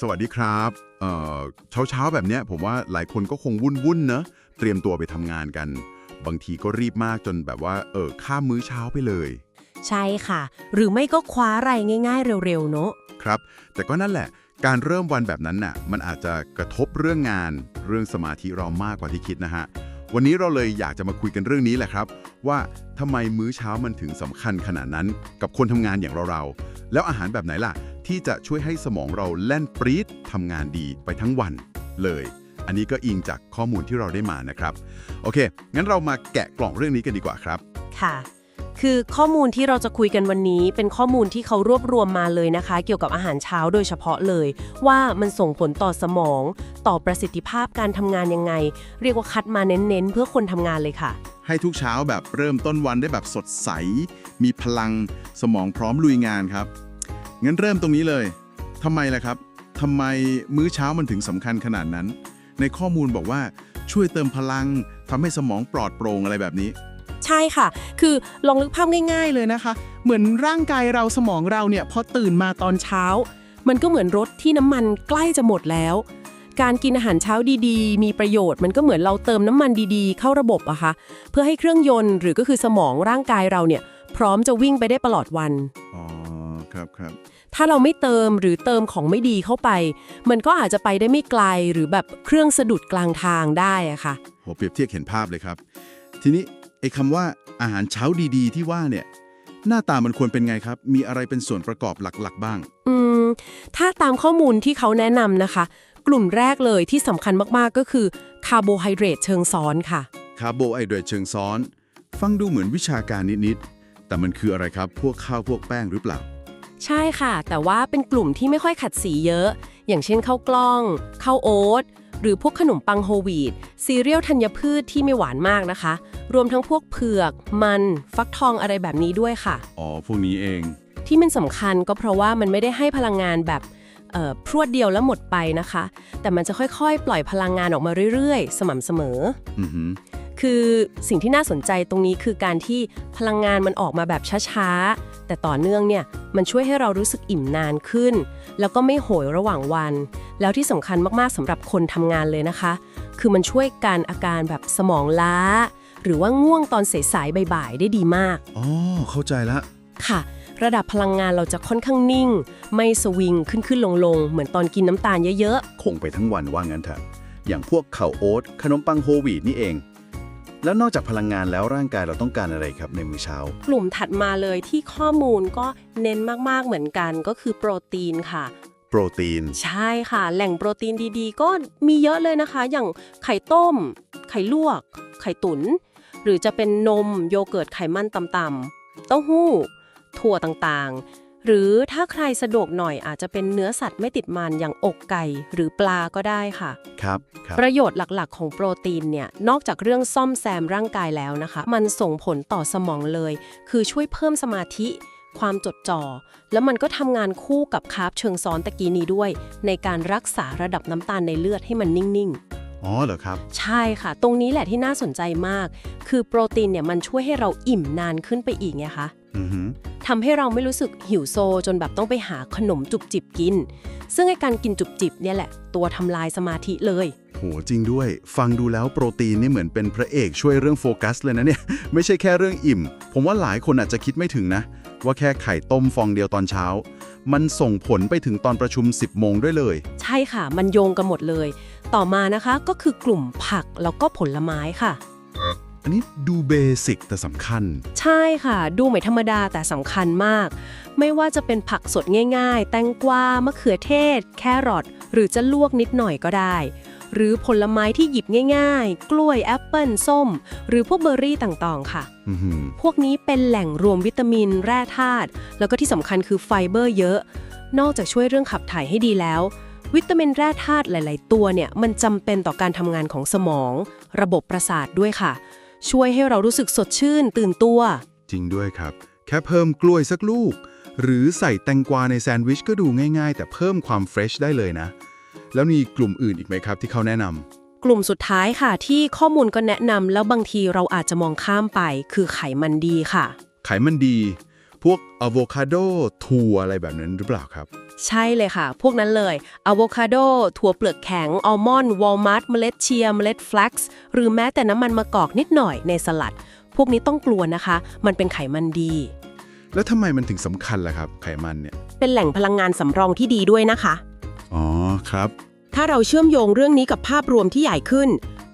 สวัสดีครับเอ่อเช้าเช้าๆแบบเนี้ยผมว่าหลายคนก็คงวุ่นวุ่นๆเนอะเตรียมตัวไปทำงานกัน บางทีก็รีบมากจนแบบว่าเออข้ามมื้อเช้าไปเลย ใช่ค่ะ หรือไม่ก็คว้าอะไรง่าย ๆ เร็วๆเนอะครับ แต่ก็นั่นแหละ การเริ่มวันแบบนั้นน่ะ มันอาจจะกระทบเรื่องงาน เรื่องสมาธิเรามากกว่าที่คิดนะฮะวันนี้เราเลยอยากจะมาคุยกันเรื่องนี้แหละครับ ว่าทำไมมื้อเช้ามันถึงสำคัญขนาดนั้นกับคนทำงานอย่างเราๆแล้วอาหารแบบไหนล่ะ ที่จะช่วยให้สมองเราแล่นปรี๊ดทำงานดีไปทั้งวันเลย อันนี้ก็อิงจากข้อมูลที่เราได้มานะครับ โอเค งั้นเรามาแกะกล่องเรื่องนี้กันดีกว่าครับ ค่ะ คือข้อมูลที่เราจะคุยกันวันนี้ เป็นข้อมูลที่เขารวบรวมมาเลยนะคะ เกี่ยวกับอาหารเช้าโดยเฉพาะเลย ว่ามันส่งผลต่อสมอง ต่อประสิทธิภาพการทำงานยังไง เรียกว่าคัดมาเน้นๆ เพื่อคนทำงานเลยค่ะ ให้ทุกเช้าแบบเริ่มต้นวันได้แบบสดใส มีพลัง สมองพร้อมลุยงานครับ งั้นเริ่มตรงนี้เลยทำไมล่ะครับทำไมมื้อเช้ามันถึงสำคัญขนาดนั้น ในข้อมูลบอกว่าช่วยเติมพลังทำให้สมองปลอดโปร่งอะไรแบบนี้ ใช่ค่ะ คือลองนึกภาพง่าย ๆเลยนะคะ เหมือนร่างกายเราสมองเราเนี่ยพอตื่นมาตอนเช้า มันก็เหมือนรถที่น้ำมันใกล้จะหมดแล้ว การกินอาหารเช้าดีๆ มีประโยชน์มันก็เหมือนเราเติมน้ำมันดีๆ เข้าระบบอะคะเพื่อให้เครื่องยนต์หรือก็คือสมองร่างกายเราเนี่ยพร้อมจะวิ่งไปได้ตลอดวัน อ๋อ ครับครับ ถ้าเราไม่เติมหรือเติมของไม่ดีเข้าไป มันก็อาจจะไปได้ไม่ไกลหรือแบบเครื่องสะดุดกลางทางได้อะค่ะโหเปรียบเทียบเห็นภาพเลยครับ ทีนี้ไอ้คำว่าอาหารเช้าดีๆ ที่ว่าเนี่ย หน้าตามันควรเป็นไงครับ มีอะไรเป็นส่วนประกอบหลักๆ บ้าง อืม ถ้าตามข้อมูลที่เขาแนะนำนะคะ กลุ่มแรกเลยที่สำคัญมากๆก็คือคาร์โบไฮเดรตเชิงซ้อนค่ะ คาร์โบไฮเดรตเชิงซ้อน ฟังดูเหมือนวิชาการนิดๆ แต่มันคืออะไรครับ พวกข้าวพวกแป้งหรือเปล่า ใช่ค่ะ แต่ว่าเป็นกลุ่มที่ไม่ค่อยขัดสีเยอะ อย่างเช่นข้าวกล้องข้าวโอ๊ตหรือพวกขนมปังโฮลวีตซีเรียลธัญพืชที่ไม่หวานมากนะคะ รวมทั้งพวกเผือก มัน ฟักทองอะไรแบบนี้ด้วยค่ะ อ๋อ พวกนี้เอง ที่มันสำคัญก็เพราะว่ามันไม่ได้ให้พลังงานแบบเอ่อพรวดเดียวแล้วหมดไปนะคะ แต่มันจะค่อยๆ ปล่อยพลังงานออกมาเรื่อยๆ สม่ำเสมออือหือคือสิ่งที่น่าสนใจตรงนี้คือการที่พลังงานมันออกมาแบบช้าๆ แต่ต่อเนื่องเนี่ย มันช่วยให้เรารู้สึกอิ่มนานขึ้น แล้วก็ไม่โหยระหว่างวัน แล้วที่สำคัญมากๆสำหรับคนทำงานเลยนะคะ คือมันช่วยการอาการแบบสมองล้า หรือว่าง่วงตอนสายๆบ่ายๆได้ดีมาก อ๋อ เข้าใจละ ค่ะ ระดับพลังงานเราจะค่อนข้างนิ่ง ไม่สวิงขึ้นขึ้นลงลงๆเหมือนตอนกินน้ำตาลเยอะคงไปทั้งวันว่างั้นเถอะอย่างพวกข้าวโอ๊ตขนมปังโฮลวีตนี่เอง แล้วนอกจากพลังงานแล้วร่างกายเราต้องการอะไรครับในมื้อเช้าๆกลุ่มถัดมาเลยที่ข้อมูลก็เน้นมากๆเหมือนกันก็คือโปรตีนค่ะ โปรตีน ใช่ค่ะ แหล่งโปรตีนดีๆ ก็มีเยอะเลยนะคะ อย่างไข่ต้ม ไข่ลวก ไข่ตุน๋นหรือจะเป็นนมโยเกิร์ตไขมันต่ำๆเต้าหู้ ถั่วต่างๆ หรือถ้าใครสะดวกหน่อยอาจจะเป็นเนื้อสัตว์ไม่ติดมันอย่างอกไก่หรือปลาก็ได้ค่ะ ครับครับประโยชน์หลักๆ ของโปรตีนเนี่ยนอกจากเรื่องซ่อมแซมร่างกายแล้วนะคะ มันส่งผลต่อสมองเลย คือช่วยเพิ่มสมาธิ ความจดจ่อแล้วมันก็ทำงานคู่กับคาร์บเชิงซ้อนตะกี้นี้ด้วย ในการรักษาระดับน้ำตาลในเลือดให้มันนิ่งอ๋อเหรอครับๆใช่ค่ะ ตรงนี้แหละที่น่าสนใจมาก คือโปรตีนเนี่ยมันช่วยให้เราอิ่มนานขึ้นไปอีกไงคะ อือหือ ทำให้เราไม่รู้สึกหิวโซจนแบบต้องไปหาขนมจุบจิบกิน ซึ่งไอการกินจุบจิบเนี่ยแหละ ตัวทำลายสมาธิเลย โหจริงด้วย ฟังดูแล้วโปรตีนนี่เหมือนเป็นพระเอกช่วยเรื่องโฟกัสเลยนะเนี่ย ไม่ใช่แค่เรื่องอิ่ม ผมว่าหลายคนอาจจะคิดไม่ถึงนะ ว่าแค่ไข่ต้มฟองเดียวตอนเช้า มันส่งผลไปถึงตอนประชุม 10โมงด้วยเลย ใช่ค่ะ มันโยงกันหมดเลย ต่อมานะคะก็คือกลุ่มผักแล้วก็ผลไม้ค่ะ อันนี้ดูเบสิกแต่สำคัญ ใช่ค่ะ ดูไม่ธรรมดาแต่สำคัญมาก ไม่ว่าจะเป็นผักสดง่ายๆ แตงกวามะเขือเทศ แครอทหรือจะลวกนิดหน่อยก็ได้ หรือผลไม้ที่หยิบง่ายๆ กล้วยแอปเปิลส้ม หรือพวกเบอร์รี่ต่างๆ ค่ะ อือหือพวกนี้เป็นแหล่งรวมวิตามิน แร่ธาตุแล้วก็ที่สำคัญคือไฟเบอร์เยอะ นอกจากช่วยเรื่องขับถ่ายให้ดีแล้ว วิตามินแร่ธาตุหลาย ๆ ตัวเนี่ยมันจำเป็นต่อการทำงานของสมอง ระบบประสาทด้วยค่ะ ช่วยให้เรารู้สึกสดชื่น ตื่นตัว จริงด้วยครับ แค่เพิ่มกล้วยสักลูก หรือใส่แตงกวาในแซนด์วิชก็ดูง่ายๆ แต่เพิ่มความเฟรชได้เลยนะ แล้วมีกลุ่มอื่นอีกไหมครับ ที่เขาแนะนำกลุ่มสุดท้ายค่ะ ที่ข้อมูลก็แนะนำแล้วบางทีเราอาจจะมองข้ามไป คือไขมันดีค่ะ ไขมันดี พวกอะโวคาโดถั่วอะไรแบบนั้นหรือเปล่าครับ ใช่เลยค่ะ พวกนั้นเลยอะโวคาโด ถั่วเปลือกแข็ง อัลมอนด์ วอลมัตเมล็ดเชียร์เมล็ดแฟลกซ์ หรือแม้แต่น้ำมันมะกอกนิดหน่อยในสลัด พวกนี้ต้องกลัวนะคะ มันเป็นไขมันดี แล้วทำไมมันถึงสำคัญล่ะครับ ไขมันเนี่ย เป็นแหล่งพลังงานสำรองที่ดีด้วยนะคะ อ๋อครับ ถ้าเราเชื่อมโยงเรื่องนี้กับภาพรวมที่ใหญ่ขึ้น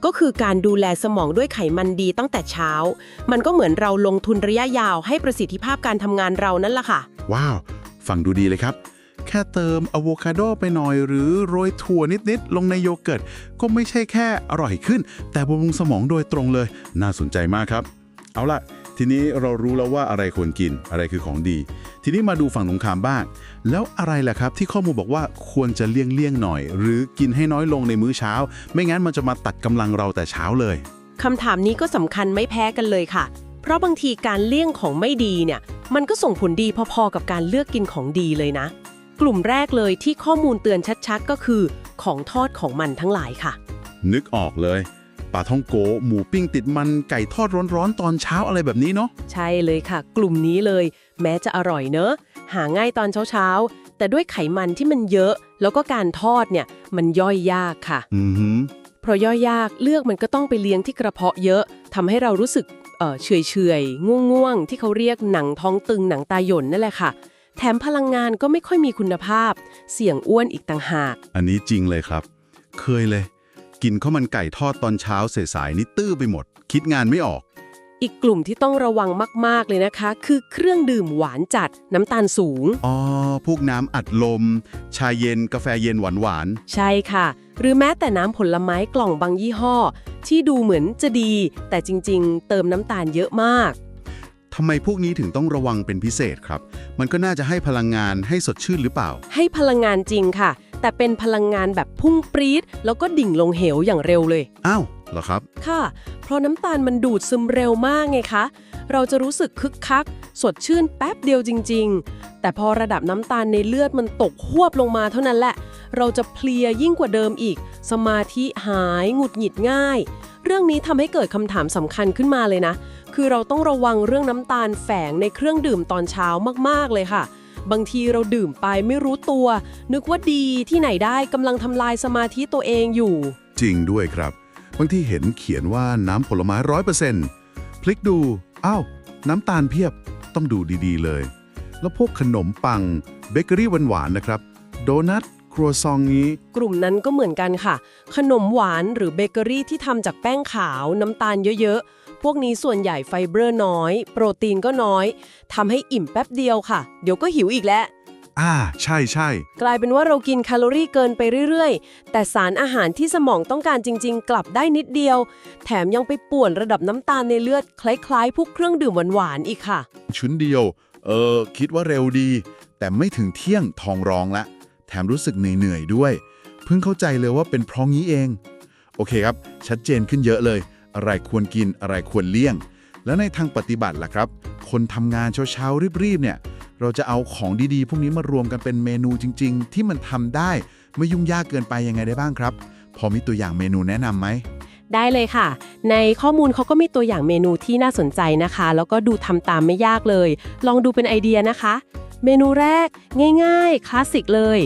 ก็คือการดูแลสมองด้วยไขมันดีตั้งแต่เช้า มันก็เหมือนเราลงทุนระยะยาวให้ประสิทธิภาพการทำงานเรานั่นแหละค่ะ ว้าว ฟังดูดีเลยครับแค่เติมอะโวคาโดไปหน่อยหรือโรยถั่วนิดๆ ลงในโยเกิร์ต ก็ไม่ใช่แค่อร่อยขึ้น แต่บำรุงสมองโดยตรงเลย น่าสนใจมากครับ เอาล่ะ ทีนี้เรารู้แล้วว่าอะไรควรกินอะไรคือของดี ทีนี้มาดูฝั่งตรงข้ามบ้าง แล้วอะไรล่ะครับที่ข้อมูลบอกว่าควรจะเลี่ยงเลี่ยงๆหน่อย หรือกินให้น้อยลงในมื้อเช้า ไม่งั้นมันจะมาตัดกำลังเราแต่เช้าเลยคำถามนี้ก็สำคัญไม่แพ้กันเลยค่ะ เพราะบางทีการเลี่ยงของไม่ดีเนี่ย มันก็ส่งผลดีพอๆกับการเลือกกินของดีเลยนะ กลุ่มแรกเลยที่ข้อมูลเตือนชัดๆ ก็คือ ของทอดของมันทั้งหลายค่ะ นึกออกเลยปลาท่องโก หมูปิ้งติดมันไก่ทอดร้อนๆ ตอนเช้าอะไรแบบนี้เนาะใช่เลยค่ะ กลุ่มนี้เลย แม้จะอร่อยเนอะ หาง่ายตอนเช้าๆ แต่ด้วยไขมันที่มันเยอะ แล้วก็การทอดเนี่ยมันย่อยยากค่ะ อือหือเพราะย่อยยากเลือกมันก็ต้องไปเลี้ยงที่กระเพาะเยอะทำให้เรารู้สึกเอ่อเฉยเฉยๆง่วงง่วงๆที่เขาเรียกหนังท้องตึงหนังตาหย่นนั่นแหละค่ะ แถมพลังงานก็ไม่ค่อยมีคุณภาพ เสี่ยงอ้วนอีกต่างหาก อันนี้จริงเลยครับ เคยเลย กินข้าวมันไก่ทอดตอนเช้าสายๆนี่ตื้อไปหมด คิดงานไม่ออก อีกกลุ่มที่ต้องระวังมาก ๆ เลยนะคะ คือเครื่องดื่มหวานจัดน้ำตาลสูง อ๋อ พวกน้ำอัดลม ชาเย็นกาแฟเย็นหวานใช่ค่ะ หรือแม้แต่น้ำผลไม้กล่องบางยี่ห้อ ที่ดูเหมือนจะดี แต่จริง ๆ เติมน้ำตาลเยอะมากๆ ทำไมพวกนี้ถึงต้องระวังเป็นพิเศษครับ มันก็น่าจะให้พลังงานให้สดชื่นหรือเปล่า ให้พลังงานจริงค่ะ แต่เป็นพลังงานแบบพุ่งปรี๊ดแล้วก็ดิ่งลงเหวอย่างเร็วเลย อ้าวเหรอครับ ค่ะ เพราะน้ำตาลมันดูดซึมเร็วมากไงคะ เราจะรู้สึกคึกคัก สดชื่นแป๊บเดียวจริง ๆ แต่พอระดับน้ำตาลในเลือดมันตกหวบลงมาเท่านั้นแหละ เราจะเพลียยิ่งกว่าเดิมอีก สมาธิหายหงุดหงิดง่าย เรื่องนี้ทำให้เกิดคำถามสำคัญขึ้นมาเลยนะ คือเราต้องระวังเรื่องน้ำตาลแฝงในเครื่องดื่มตอนเช้ามากๆเลยค่ะ บางทีเราดื่มไปไม่รู้ตัว นึกว่าดีที่ไหนได้กำลังทำลายสมาธิตัวเองอยู่ จริงด้วยครับ บางทีเห็นเขียนว่าน้ำผลไม้ร้อยเปอร์เซ็นต์พลิกดูอ้าวน้ำตาลเพียบต้องดูดีๆเลย แล้วพวกขนมปังเบเกอรี่หวานๆนะครับ โดนัท ครัวซองนี้ กลุ่มนั้นก็เหมือนกันค่ะ ขนมหวานหรือเบเกอรี่ที่ทำจากแป้งขาวน้ำตาลเยอะๆ พวกนี้ส่วนใหญ่ไฟเบอร์น้อย โปรตีนก็น้อยทำให้อิ่มแป๊บเดียวค่ะ เดี๋ยวก็หิวอีกแล้ว อ่า ใช่ใช่ กลายเป็นว่าเรากินแคลอรี่เกินไปเรื่อยๆ แต่สารอาหารที่สมองต้องการจริง ๆ กลับได้นิดเดียว แถมยังไปป่วนระดับน้ำตาลในเลือด คล้ายๆ พวกเครื่องดื่มหวานๆอีกค่ะ ชุนเดียว เออ คิดว่าเร็วดี แต่ไม่ถึงเที่ยงทองร้องละแถมรู้สึกเหนื่อยๆด้วย เพิ่งเข้าใจเลยว่าเป็นเพราะงี้เอง โอเคครับ ชัดเจนขึ้นเยอะเลย อะไรควรกินอะไรควรเลี่ยง แล้วในทางปฏิบัติล่ะครับ คนทำงานเช้าๆรีบๆเนี่ย เราจะเอาของดีๆ พวกนี้มารวมกันเป็นเมนูจริง ๆ ที่มันทำได้ไม่ยุ่งยากเกินไปยังไงได้บ้างครับ พอมีตัวอย่างเมนูแนะนำไหมได้เลยค่ะ ในข้อมูลเขาก็มีตัวอย่างเมนูที่น่าสนใจนะคะ แล้วก็ดูทำตามไม่ยากเลย ลองดูเป็นไอเดียนะคะ เมนูแรก ง่ายๆ คลาสสิกเลย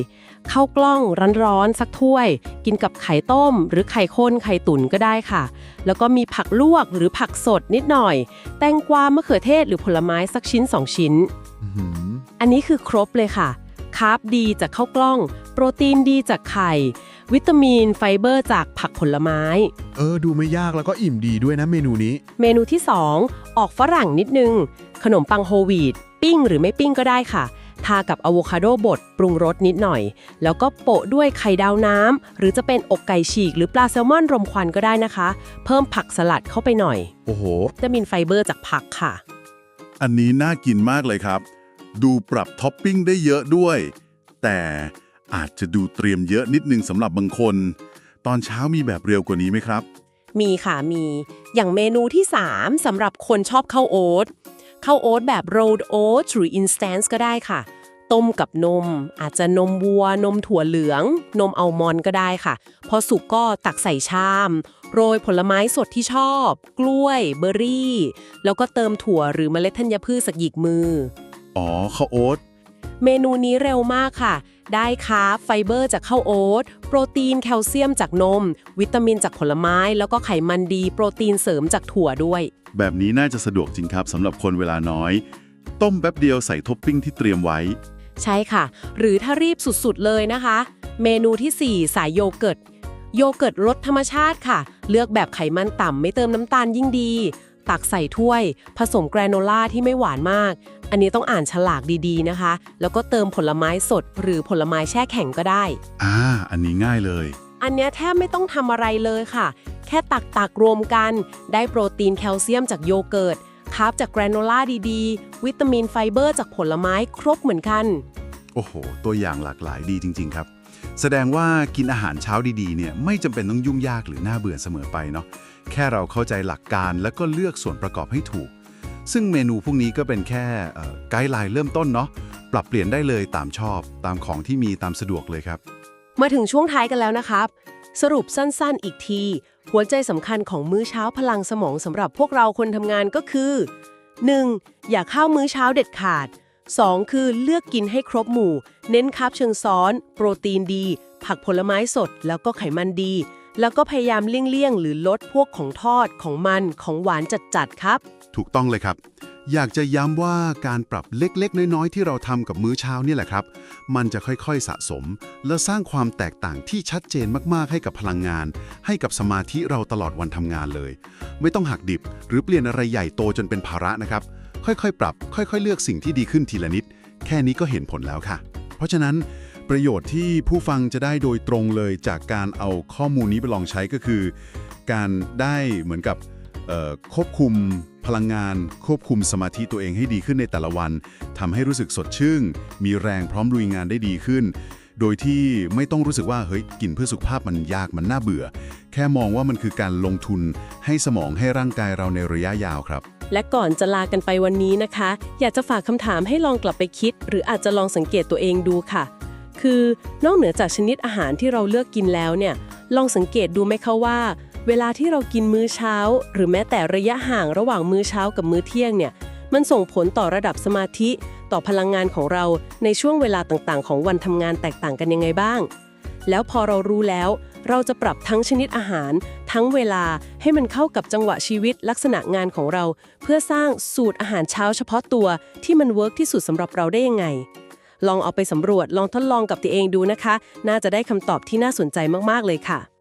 ข้าวกล้องร้อนๆสักถ้วย กินกับไข่ต้ม หรือไข่ข้นไข่ตุ๋นก็ได้ค่ะ แล้วก็มีผักลวกหรือผักสดนิดหน่อย แตงกวามะเขือเทศหรือผลไม้สักชิ้น 2 ชิ้นอื้อหืออันนี้คือครบเลยค่ะคาร์บดีจากข้าวกล้อง โปรตีนดีจากไข่ วิตามินไฟเบอร์จากผักผลไม้ เออ ดูไม่ยากแล้วก็อิ่มดีด้วยนะเมนูนี้ เมนูที่ 2 ออกฝรั่งนิดนึง ขนมปังโฮลวีตปิ้งหรือไม่ปิ้งก็ได้ค่ะ ทากับอะโวคาโดบดปรุงรสนิดหน่อย แล้วก็โปะด้วยไข่ดาวน้ำ หรือจะเป็นอกไก่ฉีก หรือปลาแซลมอนรมควันก็ได้นะคะ เพิ่มผักสลัดเข้าไปหน่อยโอ้โหจะมีไฟเบอร์จากผักค่ะ อันนี้น่ากินมากเลยครับ ดูปรับท็อปปิ้งได้เยอะด้วย แต่อาจจะดูเตรียมเยอะนิดนึงสำหรับบางคน ตอนเช้ามีแบบเร็วกว่านี้ไหมครับ มีค่ะมี อย่างเมนูที่ 3สำหรับคนชอบข้าวโอ๊ต ข้าวโอ๊ตแบบ rolled oats หรือ instant ก็ได้ค่ะ ต้มกับนม อาจจะนมวัว นมถั่วเหลือง นมอัลมอนด์ก็ได้ค่ะ พอสุกก็ตักใส่ชาม โรยผลไม้สดที่ชอบ กล้วย เบอร์รี่ แล้วก็เติมถั่วหรือเมล็ดธัญพืชสักหยิกมือ อ๋อข้าวโอ๊ตเมนูนี้เร็วมากค่ะ ได้คาร์บไฟเบอร์จากข้าวโอ๊ตโปรตีนแคลเซียมจากนม วิตามินจากผลไม้ แล้วก็ไขมันดี โปรตีนเสริมจากถั่วด้วย แบบนี้น่าจะสะดวกจริงครับสำหรับคนเวลาน้อย ต้มแป๊บเดียวใส่ท็อปปิ้งที่เตรียมไว้ ใช่ค่ะ หรือถ้ารีบสุดๆเลยนะคะ เมนูที่ 4 สายโยเกิร์ตโยเกิร์ตรสธรรมชาติค่ะ เลือกแบบไขมันต่ำไม่เติมน้ำตาลยิ่งดี ตักใส่ถ้วย ผสมแกรโนล่าที่ไม่หวานมาก อันนี้ต้องอ่านฉลากดีๆนะคะ แล้วก็เติมผลไม้สด หรือผลไม้แช่แข็งก็ได้ อ่า อันนี้ง่ายเลย อันเนี้ยแทบไม่ต้องทำอะไรเลยค่ะ แค่ตักตักๆรวมกัน ได้โปรตีนแคลเซียมจากโยเกิร์ตคาร์บจากแกรโนล่าดีๆ วิตามินไฟเบอร์จากผลไม้ครบเหมือนกัน โอ้โห ตัวอย่างหลากหลายดีจริง ๆ ครับ แสดงว่ากินอาหารเช้าดีๆ เนี่ยไม่จำเป็นต้องยุ่งยากหรือน่าเบื่อเสมอไปเนาะ แค่เราเข้าใจหลักการแล้วก็เลือกส่วนประกอบให้ถูก ซึ่งเมนูพวกนี้ก็เป็นแค่ไกด์ไลน์เริ่มต้นเนาะปรับเปลี่ยนได้เลยตามชอบตามของที่มีตามสะดวกเลยครับ มาถึงช่วงท้ายกันแล้วนะครับ สรุปสั้นๆอีกที หัวใจสำคัญของมื้อเช้าพลังสมองสำหรับพวกเราคนทำงานก็คือ 1. อย่าข้าวมื้อเช้าเด็ดขาด 2. คือเลือกกินให้ครบหมู่ เน้นคาร์บเชิงซ้อน โปรตีนดี ผักผลไม้สดแล้วก็ไขมันดี แล้วก็พยายามเลี่ยงๆหรือลดพวกของทอดของมันของหวานจัดๆครับ ถูกต้องเลยครับ อยากจะย้ำว่าการปรับเล็กๆ น้อยๆ ที่เราทำกับมื้อเช้านี่แหละครับ มันจะค่อยๆสะสม และสร้างความแตกต่างที่ชัดเจนมากๆให้กับพลังงาน ให้กับสมาธิเราตลอดวันทำงานเลย ไม่ต้องหักดิบ หรือเปลี่ยนอะไรใหญ่โตจนเป็นภาระนะครับ ค่อยๆ ปรับ ค่อยๆ เลือกสิ่งที่ดีขึ้นทีละนิด แค่นี้ก็เห็นผลแล้วค่ะ เพราะฉะนั้น ประโยชน์ที่ผู้ฟังจะได้โดยตรงเลยจากการเอาข้อมูลนี้ไปลองใช้ก็คือ การได้เหมือนกับควบคุมพลังงาน ควบคุมสมาธิตัวเองให้ดีขึ้นในแต่ละวันทำให้รู้สึกสดชื่นมีแรงพร้อมลุยงานได้ดีขึ้น โดยที่ไม่ต้องรู้สึกว่าเฮ้ยกินเพื่อสุขภาพมันยากมันน่าเบื่อ แค่มองว่ามันคือการลงทุนให้สมองให้ร่างกายเราในระยะยาวครับ และก่อนจะลากันไปวันนี้นะคะ อยากจะฝากคำถามให้ลองกลับไปคิด หรืออาจจะลองสังเกตตัวเองดูค่ะ คือนอกเหนือจากชนิดอาหารที่เราเลือกกินแล้วเนี่ย ลองสังเกตดูไหมคะว่า เวลาที่เรากินมื้อเช้า หรือแม้แต่ระยะห่างระหว่างมื้อเช้ากับมื้อเที่ยงเนี่ย มันส่งผลต่อระดับสมาธิ ต่อพลังงานของเราในช่วงเวลาต่างๆ ของวันทำงานแตกต่างกันยังไงบ้าง แล้วพอเรารู้แล้ว เราจะปรับทั้งชนิดอาหาร ทั้งเวลาให้มันเข้ากับจังหวะชีวิตลักษณะงานของเรา เพื่อสร้างสูตรอาหารเช้าเฉพาะตัวที่มันเวิร์กที่สุดสำหรับเราได้ยังไง ลองเอาไปสำรวจลองทดลองกับตัวเองดูนะคะ น่าจะได้คำตอบที่น่าสนใจมากๆเลยค่ะ